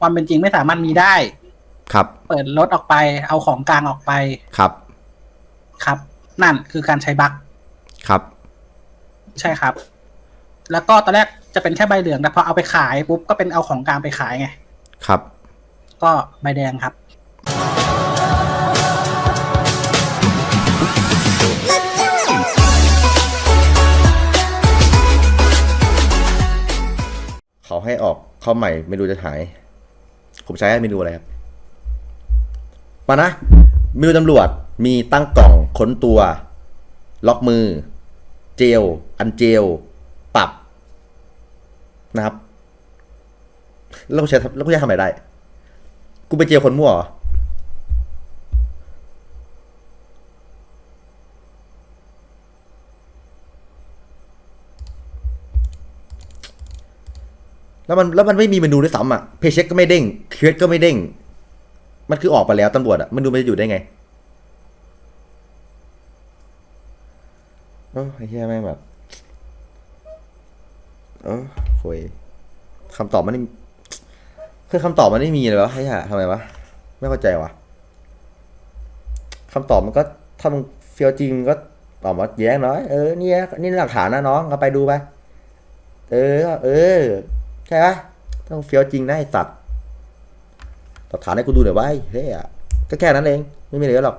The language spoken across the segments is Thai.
ความเป็นจริงไม่สามารถมีได้ ครับ เปิดรถออกไป เอาของกลางออกไป ครับ ครับ นั่นคือการใช้บั๊กครับ ใช่ครับ แล้วก็ตอนแรกจะเป็นแค่ใบเหลืองแต่พอเอาไปขายปุ๊บก็เป็นเอาของกลางไปขายไง ครับ ก็ใบแดงครับ เขาให้ออกเข้าใหม่เมนูจะหาย ผมใช้เมนูอะไรครับ มานะเมนูตำรวจมีตั้งกล่องค้นตัว ล็อกมือ เจล อันเจล ปรับนะครับ แล้วกูใช้แล้วกูใช้ทำอะไรได้ กูไปเจลคนมั่วเหรอ แล้วมันแล้วมันไม่มีเมนูด้วยซ้ำอะเพเช็คก็ไม่เด้งเควสก็ไม่เด้ง มันคือออกไปแล้วตำรวจอะมันดูมันจะอยู่ได้ไงโอ้ไอ้เหี้ยแม่งแบบเออโวยคำตอบมันไม่คือคำตอบมันไม่มีเลยวะไอ้ห่ทำไมวะไม่เข้าใจวะคำตอบมันก็ถ้ามึงเฟียวจริงก็ตอบมาแย้งหน้อยเออเนี่ยนี่หลักฐานนะน้องก็ไปดูไปเออ เออ ใช่ปะต้องเฟี้ยวจริงนะไอสัตว์หลักฐานให้กูดูหน่อยว่าเฮ้ยก็แค่นั้นเอง ไม่มีอะไรหรอก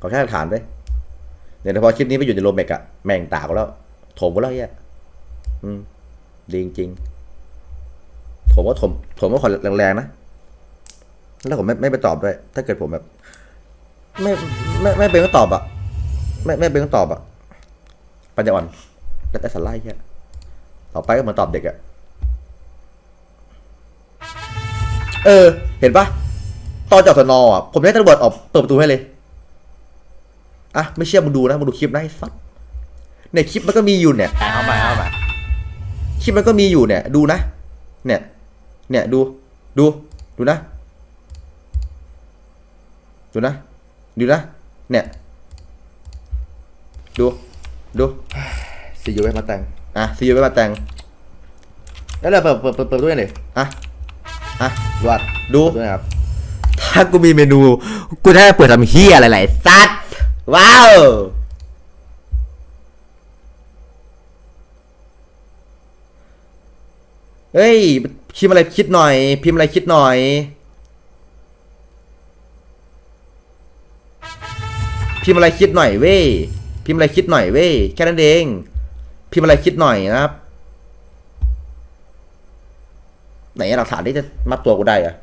ขอแค่หลักฐานไปเดี๋ยพอคลิปนี้ไปอยู่ในโรเมกอะแม่งตากแล้วโถมกูแล้วเฮียอืมดีจริงๆผมว่าถมผมว่าขอแรงๆนะแล้วผมไม่ไม่ไปตอบด้วย ถ้าเกิดผมแบบ ไม่ไม่ไม่เป็นก็ตอบอะไม่ไม่เป็นก็ตอบอะปัญญาอ่อนแล้วแต่สไลด์เฮีย ต่อไปก็เหมือนตอบเด็กอะเออ เห็นปะตอนจอดสนอะผมให้ตำรวจออกเปิดประตูให้เลยอะไม่เชื่อมึงดูนะมึงดูคลิปนะไอ้สัสในคลิปมันก็มีอยู่เนี่ยเข้ามาเข้ามาคลิปมันก็มีอยู่เนี่ย ดูนะ เนี่ย เนี่ยดู ดู ดูนะ ดูนะ ดูนะ เนี่ย ดู ดูซีอูไว้มาแต่ง อะซีอูไว้มาแต่งแล้วเราเปิดเปิดเปิดเปิดประตูยังไงอะอะดูอะดูด้วยครับถ้ากูมีเมนู กูจะเปิดทำเฮียอะไรหลายสัตว์ว้าวเฮ้ยพิมพ์อะไรคิดหน่อย พิมพ์อะไรคิดหน่อยพิมพ์อะไรคิดหน่อยเว้ยพิมพ์อะไรคิดหน่อยเว้ยแค่นั้นเอง พิมพ์อะไรคิดหน่อยนะครับ ไหนหลักฐานที่จะมัดตัวกูได้อะ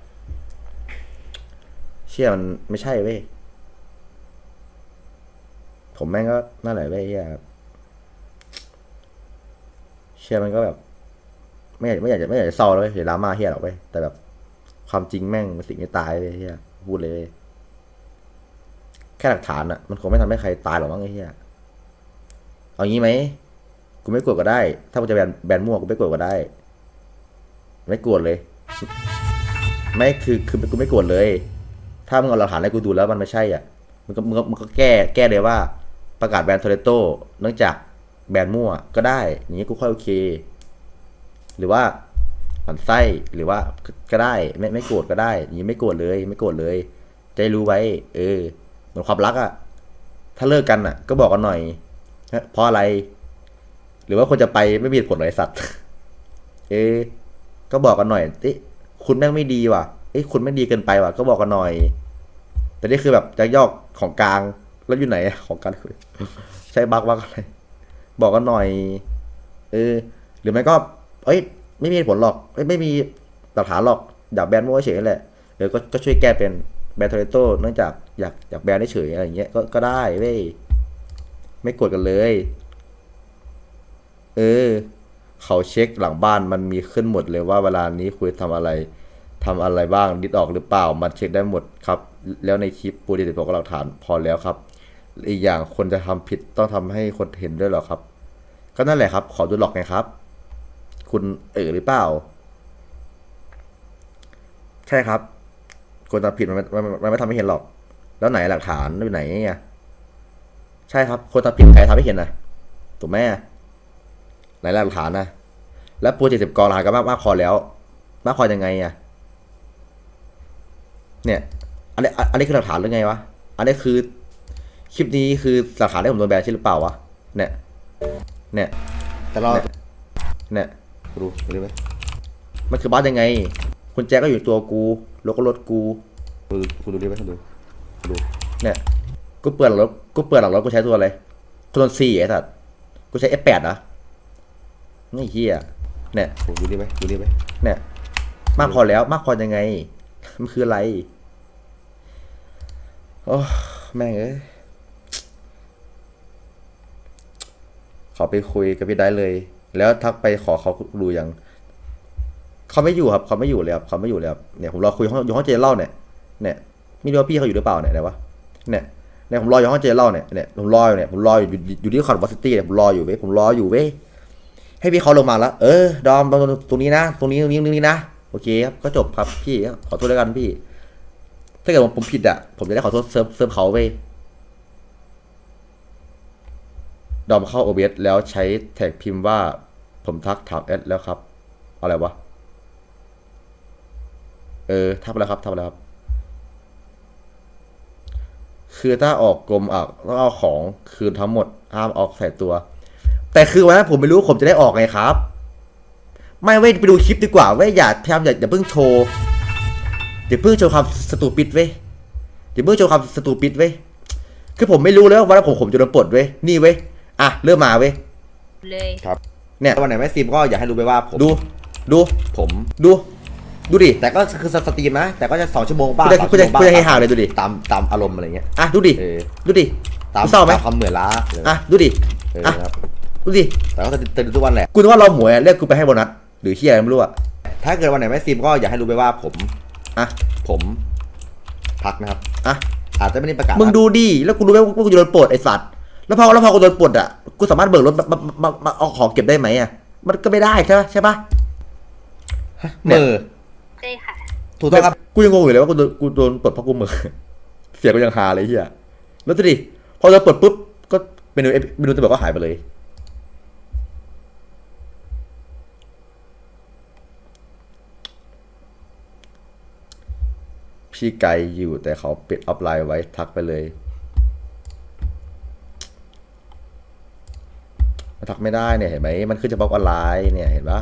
เชื่อมันไม่ใช่เว้ยผมแม่งก็นั่นแหละเว้ยเหี้ยเชื่อมันก็แบบ ไม่อยากไม่อยากจะไม่อยากจะเศร้าเลยเว้ยเดี๋ยวดราม่าเฮียหรอกเว้ยแต่แบบ ความจริงแม่งมันสิ่งที่ตายเลยเฮียพูดเลยเว้ยแค่หลักฐานอะมันคงไม่ทำให้ใครตายหรอกมั้งไอ้เฮียเอางี้ไหม กูไม่กดก็ได้ ถ้ามึงจะแบนแบนมั่วกูไม่กดก็ได้ ไม่กดเลย ไม่คือคือกูไม่กดเลย ถ้ามึงเอาหลักฐานให้กูดูแล้วมันไม่ใช่อะมึงก็มึงก็มึงก็แก้แก้เลยว่า ประกาศแบนโทเรโต้เนื่องจากแบนมั่วก็ได้ อย่างนี้กูค่อยโอเค หรือว่าหันไส้หรือว่าก็ได้ ไม่ไม่โกรธก็ได้อย่างนี้ไม่โกรธเลย ไม่โกรธเลยใจรู้ไว้ เออ เหมือนความรักอะถ้าเลิกกันอะก็บอกกันหน่อยเพราะอะไร รือว่าคนจะไปไม่มีผลอะไรสัตว์ เออก็บอกกันหน่อยติคุณแม่งไม่ดีว่ะเอ้ยคุณไม่ดีเกินไปว่ะ ก็บอกกันหน่อย แต่นี่คือแบบจะยอกของกลาง แล้วอยู่ไหนของกลางคือใช้บักบักอะไร บอกกันหน่อย เออ หรือไม่ก็ เอ้ย ไม่มีผลหรอกเอ้ยไม่มีหลักฐานหรอก อยากแบนมั่วเฉยแหละ เออ ก็ก็ช่วยแก้เป็นแบนโทเรโต้เนื่องจากอยากอยากแบนได้เฉยอะไรอย่างเงี้ย ก็ก็ได้เว้ย ไม่กดกันเลย เออ เขาเช็คหลังบ้านมันมีขึ้นหมดเลยว่าเวลานี้คุยทำอะไรทำอะไรบ้างดิดออกหรือเปล่า มันเช็คได้หมดครับ แล้วในคลิปปูดิติบอกหลักฐานพอแล้วครับ อีกอย่างคนจะทำผิดต้องทำให้คนเห็นด้วยหรอครับ ก็นั่นแหละครับ ขอดูหลอกไงครับ คุณเออหรือเปล่า ใช่ครับ คนทำผิดมันไม่มันมันไม่ทำให้เห็นหรอก แล้วไหนหลักฐานอยู่ไหนเนี่ยใช่ครับ คนทำผิดใครทำให้เห็นนะถูกไหม ไหนหลักฐานนะ และปูเจ็ดสิบกองหลักก็มากมากพอแล้ว มากพอยังไงอะ เนี่ย อันนี้ อันนี้คือหลักฐานหรือไงวะ อันนี้คือ คลิปนี้คือหลักฐานที่ผมโดนแบนใช่หรือเปล่าวะ เนี่ย เนี่ย แต่เรา เนี่ยเนี่ยดูดูดิไหมมันคือบ้านยังไง คุณแจ็คก็อยู่ตัวกูรถก็รถกูดูกูดูดิไหมดูกูดู เนี่ย กูเปิดหลังรถ กูเปิดหลังรถกูใช้ตัวอะไรกูโดนสี่ไอ้สัตว์กูใช้ F8 นะ นี่เฮียเนี่ยดูดิไหมดูดิไหมเนี่ย มากพอแล้วมากพอยังไง มันคืออะไร โอ้แม่งเอ้ยขอไปคุยกับพี่ได้เลย แล้วทักไปขอเขาดูยังเขาไม่อยู่ครับเขาไม่อยู่เลยครับเขาไม่อยู่เลยครับเนี่ยผมรอคุยห้องอยู่ห้องเจเล่าเนี่ยเนี่ยไม่รู้ว่าพี่เขาอยู่หรือเปล่าเนี่ยไหนวะเนี่ยเนี่ยผมรออยู่ห้องเจเล่าเนี่ยเนี่ยผมรออยู่เนี่ยผมรออยู่อยู่อยู่ที่คอนวอซิตี้เนี่ยผมรออยู่เว้ยผมรออยู่เว้ย ให้พี่เขาลงมาแล้ว เออ ดอมตรงตรงนี้นะ ตรงนี้ตรงนี้ตรงนี้นะ โอเคครับ ก็จบครับพี่ ขอโทษด้วยกันพี่ ถ้าเกิดผมผมผิดอะ ผมจะได้ขอโทษเซิร์ฟเซิร์ฟเขาเว้ยดอมเข้า OBS แล้วใช้แท็กพิมพ์ว่า ผมทักถามแอดแล้วครับ อะไรวะ เออทักแล้วครับทักแล้วครับ คือถ้าออกกลมอะต้องเอาของคืนทั้งหมดห้ามออกใส่ตัว แต่คือวันนั้นผมไม่รู้ผมจะได้ออกไงครับ ไม่เว้ยไปดูคลิปดีกว่าเว้ยอย่าพยายามอย่าอย่าเพิ่งโชว์อย่าเพิ่งโชว์ความสตูปิดเว้ยอย่าเพิ่งโชว์ความสตูปิดเว้ยคือผมไม่รู้เลยว่าวันนั้นผมผมจะโดนปลดเว้ยนี่เว้ยอะเริ่มมาเว้ยเลยเนี่ยวันไหนไม่ซิมก็อย่าให้รู้ไปว่าผมดูดูผมดู ดูดิแต่ก็คือสตรีมนะ แต่ก็จะสองชั่วโมงบ้างกูจะสามกูจะชั่วโมงบ้างกูจะให้หาเลยดูดิตามตามอารมณ์อะไรเงี้ยอะดูดิเออดูดิตามมึงเศร้าไหมตามความเหนื่อยล้าเอออะดูดิเอออะครับ ดูดิแต่ก็จะตื่นทุกวันแหละกูนึกว่าเราหมวยอะเรียกกูไปให้โบนัสหรือเฮียอะไรไม่รู้อะถ้าเกิดวันไหนไม่ซิมก็อย่าให้รู้ไปว่าผมอะผมพักนะครับอะอาจจะไม่ได้ประกาศมึงดูดิแล้วกูรู้ไหมว่ากูจะโดนปลดไอ้สัตว์แล้วพอแล้วพอกูโดนปลดอะกูสามารถเบิกรถมามามามาเอาของเก็บได้ไหมอะมันก็ไม่ได้ใช่ปะใช่ปะเนี่ยมือใช่ค่ะถูกต้องครับกูยังงงอยู่เลยว่ากูโดนกูโดนปลดเพราะกูเหมือเสียงกูยังฮาเลยเฮียแล้วดูดิพอโดนปลดปุ๊บก็เมนูเมนูจะบอกก็หายไปเลย พี่ไกลอยู่แต่เขาปิดออฟไลน์ไว้ทักไปเลยมันทักไม่ได้เนี่ยเห็นไหมมันขึ้นเฉพาะออนไลน์เนี่ยเห็นปะ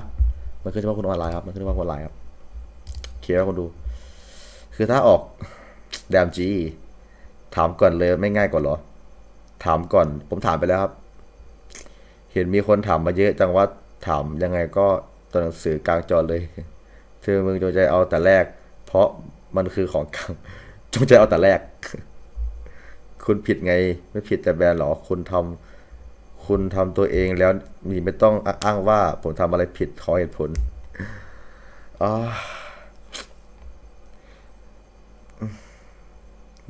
มันขึ้นเฉพาะคนออนไลน์ครับมันขึ้นเฉพาะคนออนไลน์ครับโอเคครับคนดู คือถ้าออกแดมจีถามก่อนเลยไม่ง่ายกว่าหรอ ถามก่อน ผมถามไปแล้วครับ เห็นมีคนถามมาเยอะจังว่าถามยังไงก็ตัวหนังสือกลางจอเลยเธอมึงจงใจเอาแต่แรก เพราะ มันคือของกลางจงใจเอาแต่แรก คุณผิดไง ไม่ผิดแต่แบรนด์หรอ คุณทำคุณทำตัวเองแล้วมีไม่ต้องอ้างว่าผมทำอะไรผิดขอเหตุผลอ่า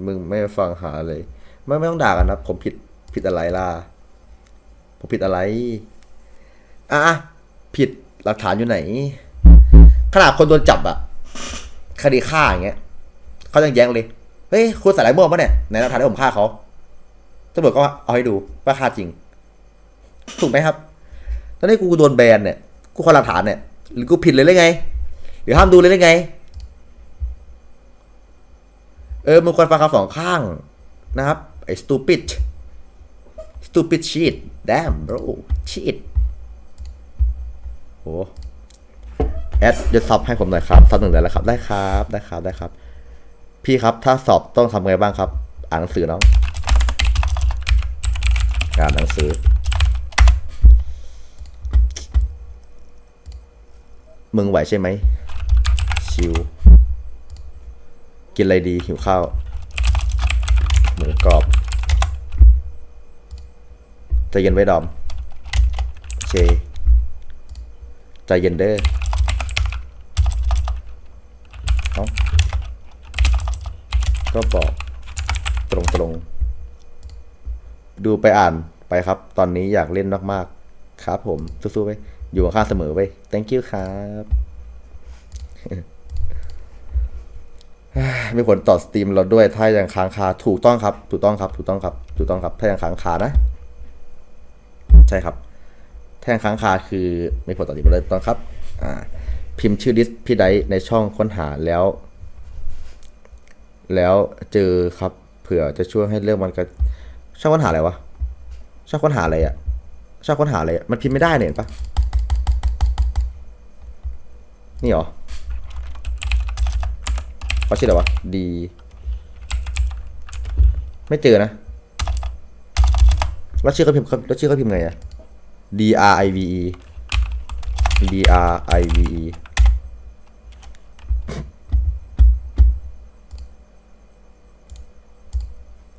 มึงไม่ฟังหาเลย ไม่ไม่ต้องด่ากันนะ ผมผิดผิดอะไรล่ะ ผมผิดอะไร อะอะผิดหลักฐานอยู่ไหน ขนาดคนโดนจับอะ คดีฆ่าอย่างเงี้ยเขายังแย้งเลยเฮ้ยคุณใส่ไรม่วงปะเนี่ยในหลักฐานที่ผมฆ่าเขาตำรวจก็เอาให้ดูว่าฆ่าจริง ถูกไหมครับ ตอนนี้กูโดนแบนเนี่ยกูขอหลักฐานเนี่ยหรือกูผิดเลยหรือไง หรือห้ามดูเลยหรือไง เออมึงควรฟังคำสองข้างนะครับไอ้ stupid stupid shit damn bro shit โห แอดจะสอบให้ผมหน่อยครับสอบหนึ่งเลยแล้วครับ ได้ครับได้ครับได้ครับ พี่ครับถ้าสอบต้องทำไงบ้างครับ อ่านหนังสือน้องอ่านหนังสือ มึงไหวใช่ไหมชิว กินอะไรดีหิวข้าวหมูกรอบใจเย็นไว้ดอมเชใจเย็นเด้อ เอาก็บอกตรงตรงๆ ดูไปอ่านไปครับ ตอนนี้อยากเล่นมากๆ ครับผม สู้ๆไว้ยอยู่ข้างเสมอไว้ย thank you ครับ ไมีผลต่อสตรีมเราด้วย ถ้ายังค้างคา ถูกต้องครับ ถูกต้องครับ ถูกต้องครับ ถูกต้องครับ ถ้ายังค้างคานะ ใช่ครับ ถ้ายังค้างคาคือไมีผลต่อสตรีมเราเลยต้องครับ อ่า พิมพ์ชื่อดิสพี่ไดในช่องค้นหาแล้ว แล้วเจอครับเผื่อจะช่วยให้เรื่องมันก็ช่องค้นหาอะไรวะช่องค้นหาอะไรอะช่องค้นหาอะไรมันพิมพ์ไม่ได้เนี่ยเห็นปะนี่หรอเขาชื่ออะไรวะดี ไม่เจอนะแล้วชื่อเขาพิมพ์แล้วชื่อเขาพิมพ์ไงอะ D R I V E D R I V E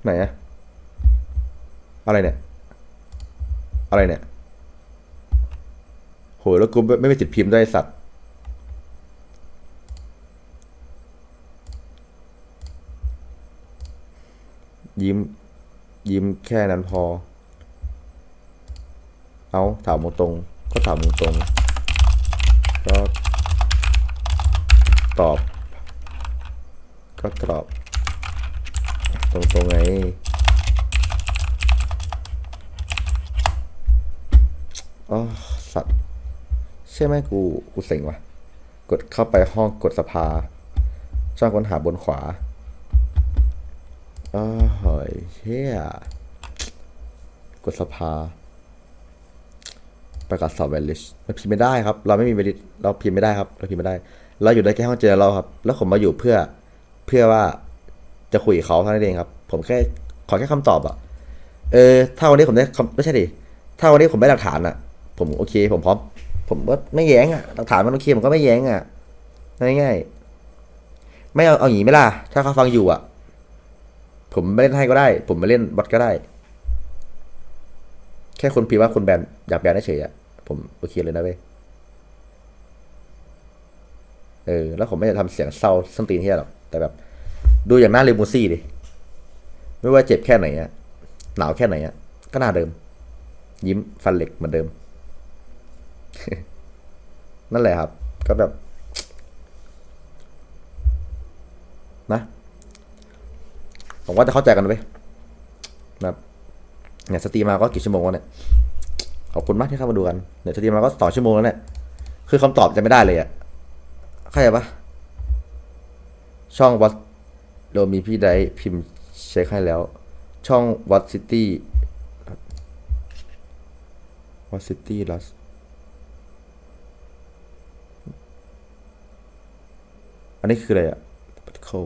ไหนอะอะไรเนี่ย อะไรเนี่ย โห แล้วกูไม่ไม่มีติดพิมพ์ด้วยไอ้สัตว์ยิ้ม ยิ้มแค่นั้นพอ เอาถามตรงก็ถามตรงก็ตอบ ก็ตอบ ตรงๆไงอ๋อสัตว์ใช่ไหมกูกูเซ็งว่ะ กดเข้าไปห้องกดสภาช่องค้นหาบนขวาอ้าวเฮ้ยเฮียกดสภา ประกาศสอบเวลิชมันพิมพ์ไม่ได้ครับ เราไม่มีเวลิชเราพิมพ์ไม่ได้ครับ เราพิมพ์ไม่ได้ เราอยู่ได้แค่ห้องเจอเราครับ แล้วผมมาอยู่เพื่อเพื่อว่า จะคุยกับเขาเท่านั้นเองครับ ผมแค่ขอแค่คำตอบอะเออถ้าวันนี้ผมได้ไม่ใช่ดิถ้าวันนี้ผมได้หลักฐานอะผมโอเค ผมพร้อมผมก็ไม่แย้งอะหลักฐานมันโอเคผมก็ไม่แย้งอะง่ายๆไม่เอาเอาอย่างนี้ไหมล่ะ ถ้าเขาฟังอยู่อะผมไม่เล่นให้ก็ได้ ผมไมาเล่นบอทก็ได้ แค่คนพิมพ์ว่าคนแบนอยากแบนได้เฉยอะผมโอเคเลยนะเว้ยเออแล้วผมไม่จะทำเสียงเศร้าส้นตีนเที่ยหรอกแต่แบบ ดูอย่างหน้าเรมูซี่ดิ ไม่ว่าเจ็บแค่ไหนอะหนาวแค่ไหนอะก็หน้าเดิม ยิ้มฟันเหล็กเหมือนเดิม นั่นแหละครับ ก็แบบ นะผมว่าจะเข้าใจกันเว้ยแบบเนี่ยสตรีมมาก็กี่ชั่วโมงแล้วเนี่ยขอบคุณมากที่เข้ามาดูกันเนี่ยสตรีมมาก็สองชั่วโมงแล้วเนี่ยคือคำตอบจะไม่ได้เลยอะเข้าใจปะช่องวัด โดมีพี่ไดพิมพ์เช็คให้แล้ว ช่องวัดซิตี้วัดซิตี้ลัสอันนี้คืออะไรอะเข้า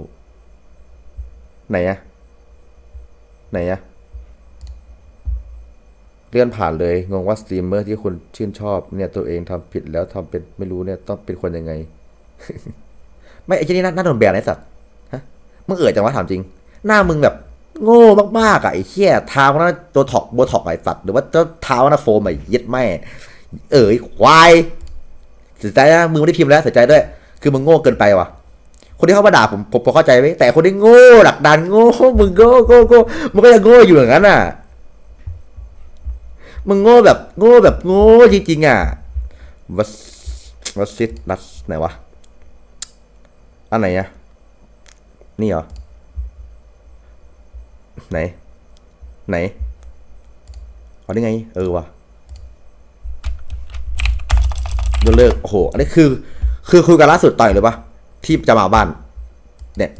ไหนอะไหนอะเลื่อนผ่านเลย งงว่าสตรีมเมอร์ที่คุณชื่นชอบเนี่ยตัวเองทำผิดแล้วทำเป็นไม่รู้เนี่ยต้องเป็นคนยังไง ไม่ไอ้ที่นี่น่าน่าโดนแบนไอ้สัตว์ มึงเอ๋ยจังวะถามจริง หน้ามึงแบบโง่มากๆอะไอ้เหี้ยเท้าน่าตัวถอกโบถอกไอ้สัตว์หรือว่าเจ้าเท้าน่าโฟมไอ้ย็ดแม่ เอ๋ยควายเสียใจนะมึงไม่ได้พิมพ์แล้วเสียใจด้วย คือมึงโง่เกินไปว่ะ คนที่เข้ามาด่าผมผมผมเข้าใจไว้ยแต่คนที่โง่หลักดันโง่มึงโง่โง่โง่มึงก็ยังโง่อยู่อย่างนั้นอะมึงโง่แบบโง่แบบโง่จริงๆอะวัสวัสซิตนัสไหนวะอันไหนอะ นี่เหรอ ไหน ไหนอ๋อนี่ไง เออวะยกเลิก โอ้โห อันนี้คือ คือคุยกันล่าสุดต่อยเลยปะที่จะมาบ้าน เนี่ย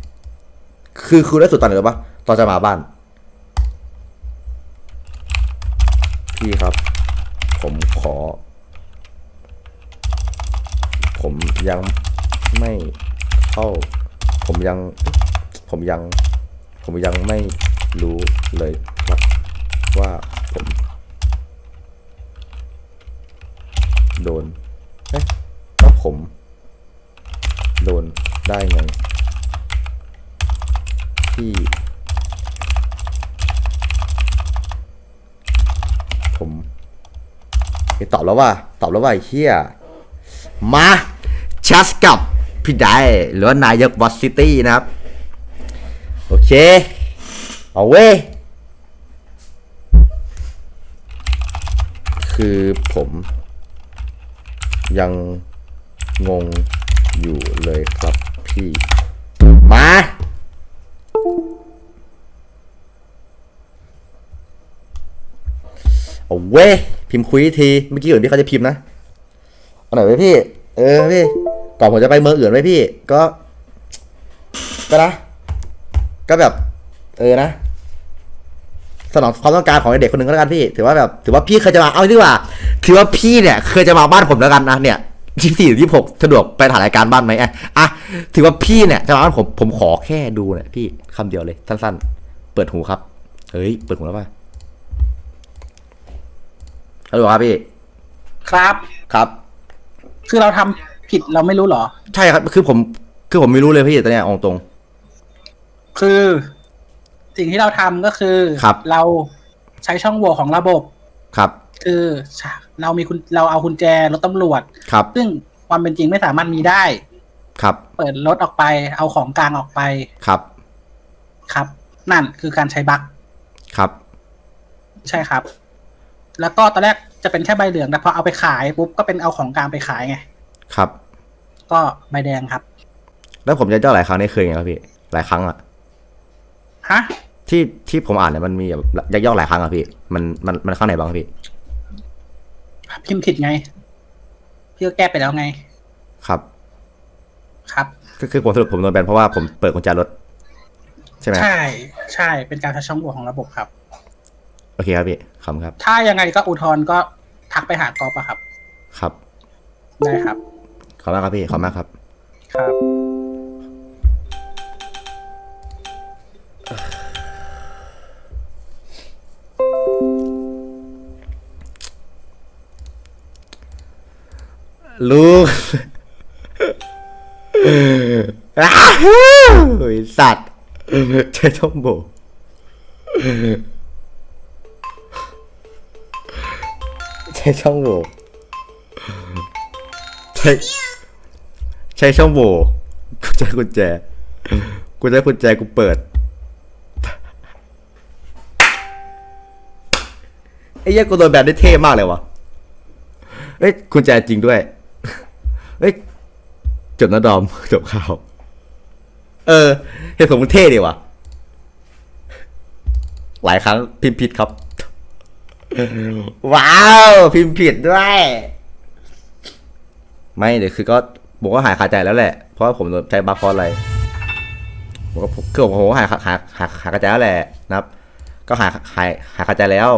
คือคุยล่าสุดตอนไหนเลยปะตอนจะมาบ้าน พี่ครับ ผมขอ ผมยังไม่เข้า ผมยัง ผมยัง ผมยังไม่รู้เลยครับว่าผม โดนเอ๊ะแล้วผม โดนได้ไงที่ ผมไปตอบแล้วว่า ตอบแล้วว่าเฮียมาชัสกับพี่ได้หรือว่านายกบอสซิตี้นะครับ เค เอาเว้ย คือผมยังงงอยู่เลยครับพี่ มา เอาเว้ย พิมพ์คุยที เมื่อกี้เหมือนพี่เขาจะพิมพ์นะ เอาหน่อยไว้พี่ เออพี่ ก่อนผมจะไปเมืองอื่นไว้พี่ ก็ ก็นะ ก็แบบ เออนะสนองความต้องการของเด็กคนหนึ่งก็แล้วกันพี่ถือว่าแบบถือว่าพี่เคยจะมาเอาดีกว่าถือว่าพี่เนี่ย เคยจะมาบ้านผมแล้วกันนะเนี่ยที่สี่ที่หกสะดวกไปถ่ายรายการบ้านไหมอะอะถือว่าพี่เนี่ยจะมาบ้านผมผมขอแค่ดูเนี่ยพี่คำเดียวเลยสั้น ๆ เปิดหูครับ เฮ้ย เปิดหูแล้วป่ะฮัลโหลครับพี่ ครับครับ คือเราทำผิดเราไม่รู้เหรอ ใช่ครับ คือผม คือผมไม่รู้เลยพี่ตอนเนี้ยเอาตรง คือสิ่งที่เราทำก็คือครับ เราใช้ช่องโหว่ของระบบ ครับ คือเรามีคุณเราเอากุญแจรถตำรวจ ครับ ซึ่งความเป็นจริงไม่สามารถมีได้ ครับ เปิดรถออกไป เอาของกลางออกไป ครับ ครับ นั่นคือการใช้บั๊กครับ ใช่ครับ แล้วก็ตอนแรกจะเป็นแค่ใบเหลืองแต่พอเอาไปขายปุ๊บก็เป็นเอาของกลางไปขายไง ครับ ก็ใบแดงครับ แล้วผมจะเจ้าหลายครั้งนี่เคยไงครับพี่ หลายครั้งอะ ฮะ ที่ที่ผมอ่านเนี่ยมันมีแบบยักยอกหลายครั้งอะพี่ มันมันมันข้างไหนบ้างครับพี่ พิมพ์ผิดไง พี่ก็แก้ไปแล้วไง ครับ ครับ ก็คือผมสรุปผมโดนแบนเพราะว่าผมเปิดกุญแจรถใช่ไหมใช่ ใช่ เป็นการใช้ช่องโหว่ของระบบครับ โอเคครับพี่ขอบคุณครับ ถ้ายังไงก็อุทธรณ์ก็ทักไปหากอปอะครับ ครับ ได้ครับ ขอบคุณมากครับพี่ขอบคุณมากครับ ครับ ลูกอ้าวสัตว์ใช้ช่องโบใช้ช่องโบใช้ใช้ช่องโบกูใช้กุญแจ กูใช้กุญแจกูเปิดไอ้เหี้ยกูโดนแบบได้เท่มากเลยวะเอ้ยกุญแจจริงด้วย จบนะดอม จบข่าว เออ เหตุผลมึงเท่ดีว่ะ หลายครั้งพิมพ์ผิดครับ ว้าว พิมพ์ผิดด้วย ไม่เดี๋ยวคือก็ผมก็หายคาใจแล้วแหละ เพราะว่าผมใช้บัฟเพราะอะไรผมก็คือผมผมก็หายหายหายหายหายคาใจแล้วแหละนะครับ ก็หายหายหายคาใจแล้ว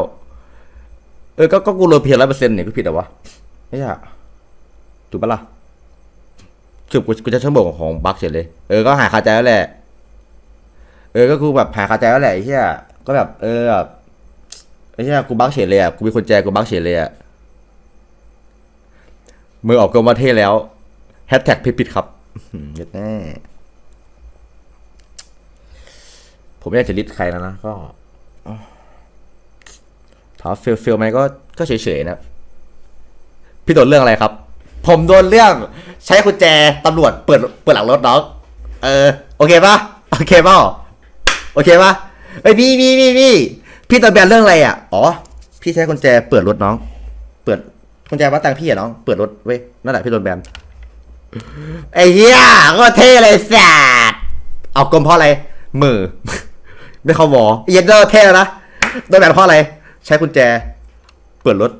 เออ ก็ก็กูโดนเพียร้อยเปอร์เซ็นต์เนี่ยกูผิดเหรอวะไม่ใช่ถูกปะล่ะ คือกูกูจะชั่วโมงของบัคเฉยเลย เออ ก็หายคาใจแล้วแหละ เออ ก็กูแบบหายคาใจแล้วแหละไอ้เหี้ย ก็แบบ เออแบบไอ้เหี้ยกูบัคเฉยเลยอะ กูมีคนแจกูบัคเฉยเลยอะ มือออกกลมาเท่แล้ว แฮชแท็กผิดๆครับเฮ้ยัดแน่ผมไม่อยากจะลิดใครแล้วนะ ก็อ๋อถามเฟลเฟลไหมก็ ก็เฉยๆนะ พี่โดนเรื่องอะไรครับ ผมโดนเรื่องใช้กุญแจตำรวจเปิดเปิดหลังรถน้อง เออ โอเคปะโอเคปะโอเคปะเอ้ยพี่พี่พี่พี่พี่โดนแบนเรื่องอะไรอะ อ๋อ พี่ใช้กุญแจเปิดรถน้อง เปิดกุญแจวัดตังพี่อะน้อง เปิดรถเว้ย นั่นแหละพี่โดนแบนไอ้เหี้ยก็เท่เลยแสดเอากลมเพราะอะไรมือ ไม่เข้าวอเย็นเดอร์เท่แล้วนะโดนแบนเพราะอะไร ใช้กุญแจ เปิดรถ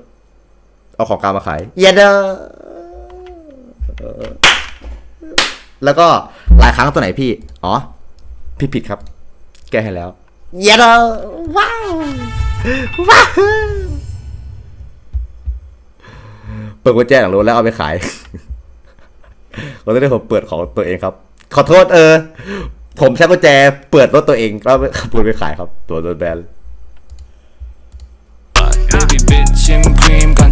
เอาของกลางมาขาย เย็นเดอร์ แล้วก็หลายครั้งตัวไหนพี่ อ๋อ พี่ผิดครับ แก้ให้แล้ว เย็นเดอร์ว้าวว้าวเปิดกุญแจหลังรถแล้วเอาไปขายเราได้ผมเปิดของตัวเองครับ ขอโทษเออ ผมใช้กุญแจเปิดรถตัวเองแล้วขับรถไปขายครับ ตัวโดนแบน Baby bitch ชิม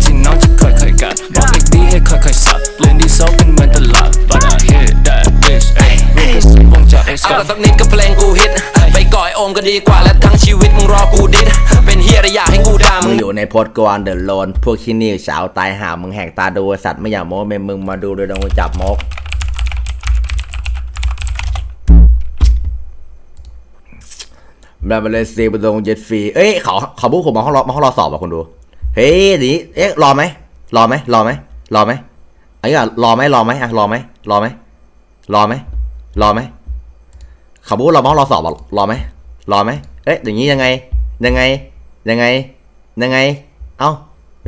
กัดบอกเด็กดีให้ค่อยๆสับเล่นดีโซเป็นเหมือนตลาด but I hit that bitch เอ้ยเรื่องกระสุนวงจากเอ็กซ์เอากัแต่สักนิดก็เพลงกูฮิต ไปก่อยโอมก็ดีกว่าและทั้งชีวิตมึงรอกูดิดเป็นเฮียอะไรอยากให้กูด่ามึมึงง อยู่ในโพสต์กวนเดอะโลน พวกที่นี่สาวตายหา มึงแหกตาดูไอ้สัตว์ไม่อยากโม้เมมึงมาดูโดยดงจับมกแบบมาเลเซียบนดงเจ็ดฟรี เอ้ยเขาเขาพูดผมมาห้องรอมาห้องรอสอบอะคุณดู เฮ้ยนี่เอ๊ะ รอไหม รอไหมรอไหมรอไหมไอ้เหี้ยรอไหมรอไหมอะรอไหมรอไหมรอไหมรอไหมเขาพูดเราบ้องรอสอบรอไหมรอไหมเอ๊ะอย่างนี้ยังไง ยังไง ยังไง ยังไง เอ้า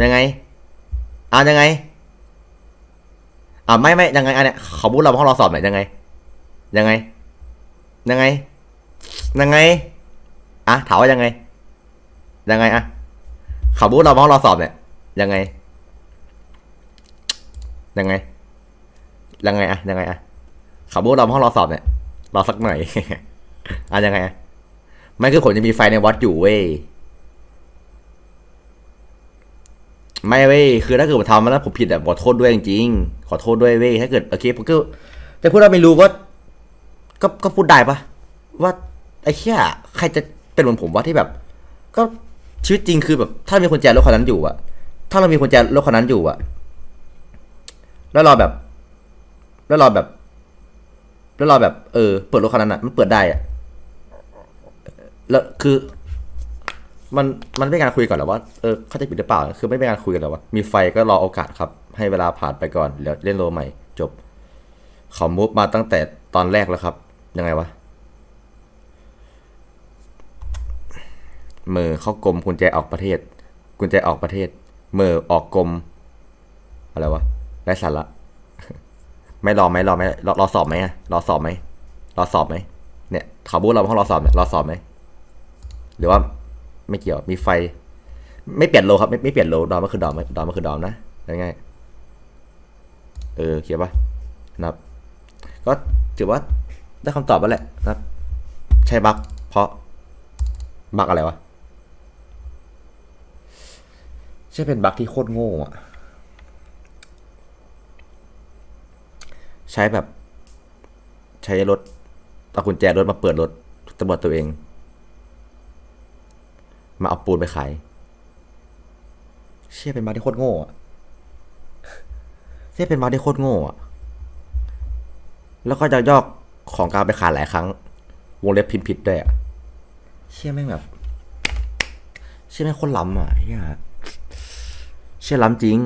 ยังไงเอายังไงอ่าไม่ไม่ยังไงอันเนี้ยเขาพูดเราห้องราสอบเนี่ยยังไง ยังไง ยังไง ยังไงอะถามว่ายังไง ยังไงอะเขาพูดเราห้องราสอบเนี่ยยังไง ยังไง ยังไงอะยังไงอะเขาพูดเราห้องราสอบเนี่ยรอสักหน่อยอะยังไงอะไม่คือผมจะมีไฟในวัดอยู่เว้ยไม่เว้ยคือถ้าเกิดผมทำมาแล้วผมผิดอะขอโทษด้วยจริงๆขอโทษด้วยเว้ยถ้าเกิดโอเคผมก็จะพูดว่าไม่รู้ก็ก็ก็พูดได้ปะว่าไอ้เชี่ยใครจะเป็นเหมือนผมว่าที่แบบ ก็ชีวิตจริงคือแบบ ถ้ามีคนแจรถคนนั้นอยู่อะถ้าเรามีคนแจรถคนนั้นอยู่อะ แล้วเราแบบ แล้วเราแบบ แล้วเราแบบ เออ เปิดรถคันนั้นอะมันเปิดได้อะแล้วคือ มันมันไม่การคุยก่อนหรอว่า เออเขาจะผิดหรือเปล่า คือไม่เป็นการคุยกันหรอว่า มีไฟก็รอโอกาสครับ ให้เวลาผ่านไปก่อนแล้วเล่นโรใหม่ จบเขามูฟมาตั้งแต่ตอนแรกแล้วครับ ยังไงวะ มือเข้ากลมกุญแจออกประเทศ กุญแจออกประเทศ มือออกกลม อะไรวะ ไร้สาระไม่รอไหมรอไหมรอรอสอบไหมอะรอสอบไหมรอสอบไหมเนี่ยเขาบูธเราห้องรอสอบเนี่ยรอสอบไหมหรือว่าไม่เกี่ยวมีไฟ ไม่เปลี่ยนโลครับไม่ไม่เปลี่ยนโลดอมก็คือดอมดอมก็คือดอมนะง่ายๆเออเขียนปะนะครับ ก็ถือว่าได้คำตอบแล้วแหละนะครับ ใช่บักเพราะบักอะไรวะใช่เป็นบักที่โคตรโง่อะ ใช้แบบ ใช้รถเอากุญแจรถมาเปิดรถตำรวจตัวเอง มาเอาปูนไปขาย เชี่ยเป็นบักที่โคตรโง่อะเชี่ยเป็นบักที่โคตรโง่อะแล้วก็จะยอกของกลางไปขายหลายครั้ง วงเล็บพิมพ์ผิดด้วยอะเชี่ยแม่งแบบ เชี่ยแม่งโคนล้ำอะเฮียเชี่ยล้ำจริง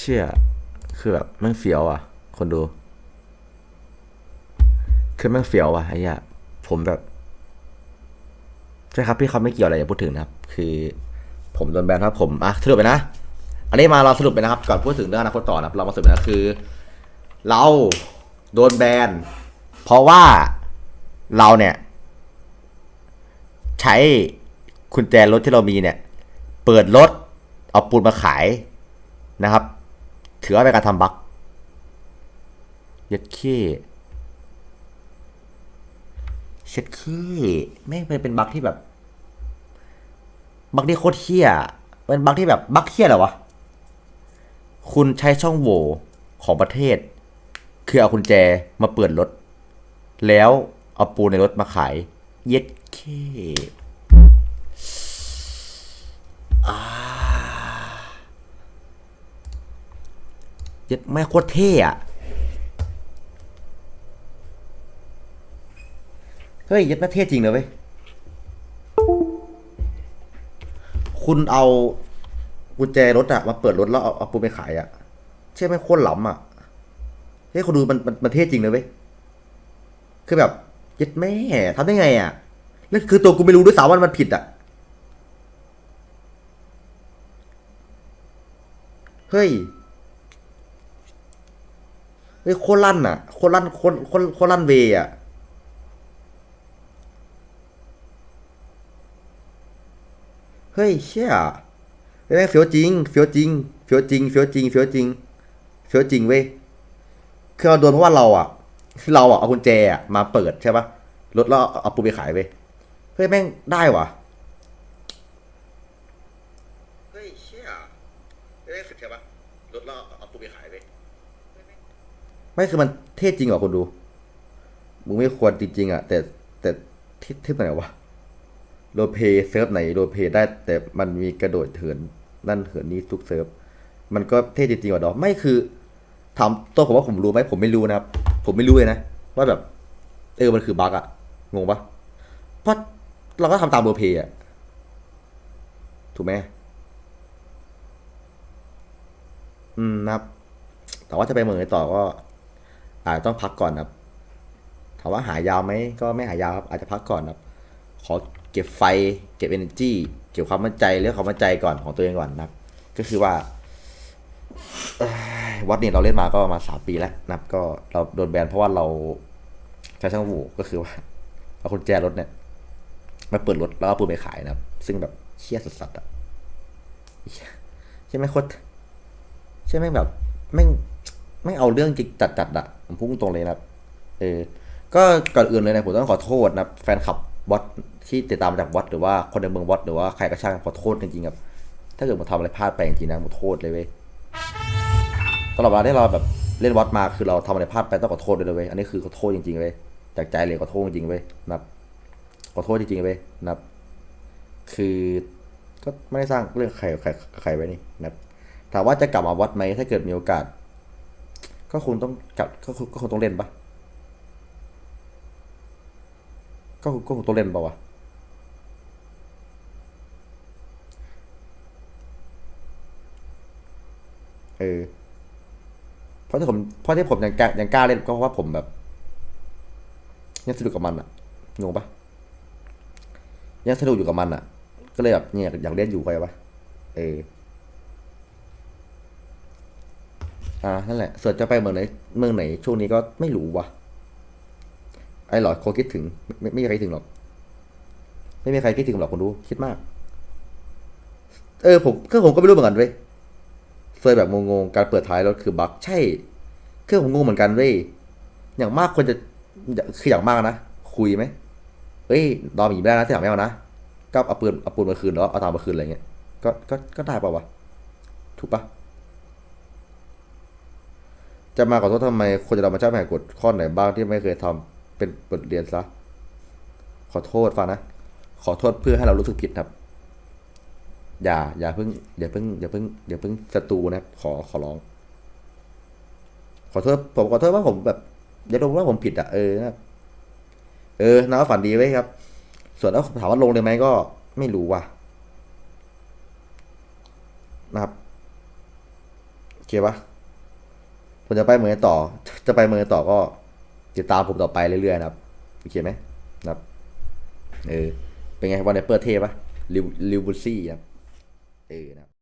เชี่ยคือแบบม่งเฟี้ยวอะ คนดู คือม่งเฟี้ยวอะไอ้เหี้ยผมแบบใช่ครับพี่เขาไม่เกี่ยวอะไรอย่าพูดถึงนะครับ คือ ผมโดนแบนครับผมอะสรุปไปนะ อันนี้มาเราสรุปไปนะครับก่อนพูดถึงเรื่องอนาคตต่อนะครับ เรามาสรุปนะคือ เราโดนแบนเพราะว่าเราเนี่ย ใช้กุญแจรถที่เรามีเนี่ย เปิดรถเอาปูนมาขายนะครับ ถือว่าเป็นการทำบั๊กเย็ดขี้เช็ดขี้แม่เป็นเป็นบั๊กที่แบบ บั๊กที่โคตรเฮี้ยเป็นบั๊กที่แบบบั๊กเฮี้ยเหรอวะ คุณใช้ช่องโหว่ของประเทศ คือเอากุญแจมาเปิดรถ แล้วเอาปูในรถมาขาย เย็ดขี้อ่ เย็ดไม่โคตรเท่อะเฮ้ยย็ดแม่เท่จริงเลยเว้ย คุณเอากุญแจรถอะมาเปิดรถแล้วเอาเอาปูนไปขายอะเชื่อไหมโคตรหล้ำอะเฮ้ยคนดูมันมันมันเท่จริงเลยเว้ย คือแบบย็ดแม่ทำได้ไงอะแล้วคือตัวกูไม่รู้ด้วยซ้ำว่ามันผิดอะเฮ้ย เฮ้ยโคลั่นอะโคลั่นโคตรโคตรโคลั่นเวย์อะเฮ้ยเชี่ยเฮ้ยแม่งเฟี้ยวจริงเฟี้ยวจริงเฟี้ยวจริงเฟี้ยวจริงเฟี้ยวจริงเฟี้ยวจริงเว้ยคือเราโดนเพราะว่าเราอะเราอะเอากุญแจอะมาเปิดใช่ปะรถแล้วเอาปูไปขายเว้ยเฮ้ยแม่งได้ว่ะเฮ้ยเชี่ยเฮ้ยสุดใช่ปะรถแล้วเอาปูไปขายเว้ย ไม่คือมันเท่จริงเหรอคนดู มึงไม่ควรจริงๆอะแต่แต่เทีเทียบไหนวะโรเพย์เซิร์ฟไหนโรเพย์ได้แต่มันมีกระโดดเถินนั่นเถินนี้ทุกเซิร์ฟมันก็เท่จริงๆกว่าดอกไม่คือถามตัวผมว่าผมรู้ไหมผมไม่รู้นะครับ ผมไม่รู้เลยนะว่าแบบ เออมันคือบั๊กอะงงปะเพราะเราก็ทำตามเบอร์เพย์อะถูกไหมอืมนะครับแต่ว่าจะไปเมืองไหนต่อก็ อาจจะต้องพักก่อนนะครับถามว่าหายาวไหมก็ไม่หายาวครับอาจจะพักก่อนนะครับ ขอเก็บไฟ เก็บ energy เก็บความมั่นใจเรื่องความมั่นใจก่อนของตัวเองก่อนนะครับ ก็คือว่าวัดเนี่ยเราเล่นมาก็ประมาณสามปีแล้วนะครับ ก็เราโดนแบนเพราะว่าเราใช้ช่างหูก็คือว่าเอากุญแจรถเนี่ยมาเปิดรถแล้วเอาปืนไปขายนะครับ ซึ่งแบบเชี่ยสัสๆอะใช่ไหมโคตรใช่ไหมแบบแม่ง แม่เอาเรื่องจริงจัดๆอะผมพูดตรงเลยนะครับเออก็ก่อนอื่นเลยนะผมต้องขอโทษนะแฟนคลับวอตที่ติดตามจากวอตหรือว่าคนในเมืองวอตหรือว่าใครก็ช่างขอโทษจริงๆครับถ้าเกิดผมทำอะไรพลาดไปจริงๆนะผมโทษเลยเว้ยตลอดเวลาที่เราแบบเล่นวอตมาคือเราทำอะไรพลาดไปต้องขอโทษด้วยเลยเว้ยอันนี้คือขอโทษจริงๆเว้ยจากใจเลยขอโทษจริงๆเว้ยนะครับขอโทษจริงๆเว้ยนะครับคือก็ไม่ได้สร้างเรื่องใครใครใครไว้นี่นะครับถามว่าจะกลับมาวัดไหมถ้าเกิดมีโอกาส ก็คงต้องกลับก็คงก็คงต้องเล่นปะก็คงก็คงต้องเล่นปล่าวะเออเพราะที่ผมเพราะที่ผมยังกล้ายังกล้าเล่นก็เพราะว่าผมแบบยังสนุกกับมันอะงงปะยังสนุกอยู่กับมันอะก็เลยแบบเนี่ยอยากเล่นอยู่ไปปะเออ อ่านั่นแหละส่วนจะไปเมืองไหนเมืองไหนช่วงนี้ก็ไม่รู้วะไอ้หลอดคงคิดถึง ไม่ไม่มีใครคิดถึงหรอก ไม่มีใครคิดถึงหรอกคนดูคิดมาก เออผมก็ผมก็ไม่รู้เหมือนกันเว้ยเคยแบบงงๆการเปิดท้ายรถคือบั๊กใช่ เครื่องผมงงเหมือนกันเว้ยอย่างมากคนจะคืออย่างมากนะคุยไหมเฮ้ยดอมหนีไม่ได้นะที่หลังไม่เอานะก็เอาปืนเอาปืนมาคืนแล้วเอาตามมาคืนอะไรเงี้ยก็ก็ก็ได้เปล่าวะถูกปะ จะมาขอโทษทำไมคนจะเรามาเจ้าแห่งกฎข้อไหนบ้างที่ไม่เคยทำเป็นบทเรียนซะ ขอโทษฟังนะ ขอโทษเพื่อให้เรารู้สึกผิดครับ อย่า อย่าเพิ่งอย่าเพิ่งอย่าเพิ่งอย่าเพิ่งศัตรูนะ ขอขอร้อง ขอโทษผมขอโทษว่าผมแบบอย่ารู้ว่าผมผิดอะเออนะเออน้าฝันดีไว้ครับ ส่วนแล้วถามว่าลงเลยไหมก็ไม่รู้ว่ะนะครับโอเคปะ ผมจะไปเมืองต่อ จะไปเมืองต่อก็ ติดตามผมต่อไปเรื่อยๆนะครับโอเคไหมนะครับเออเป็นไงวันไหนเปิดเทปะลิวลิวบูซี่ครับเออนะ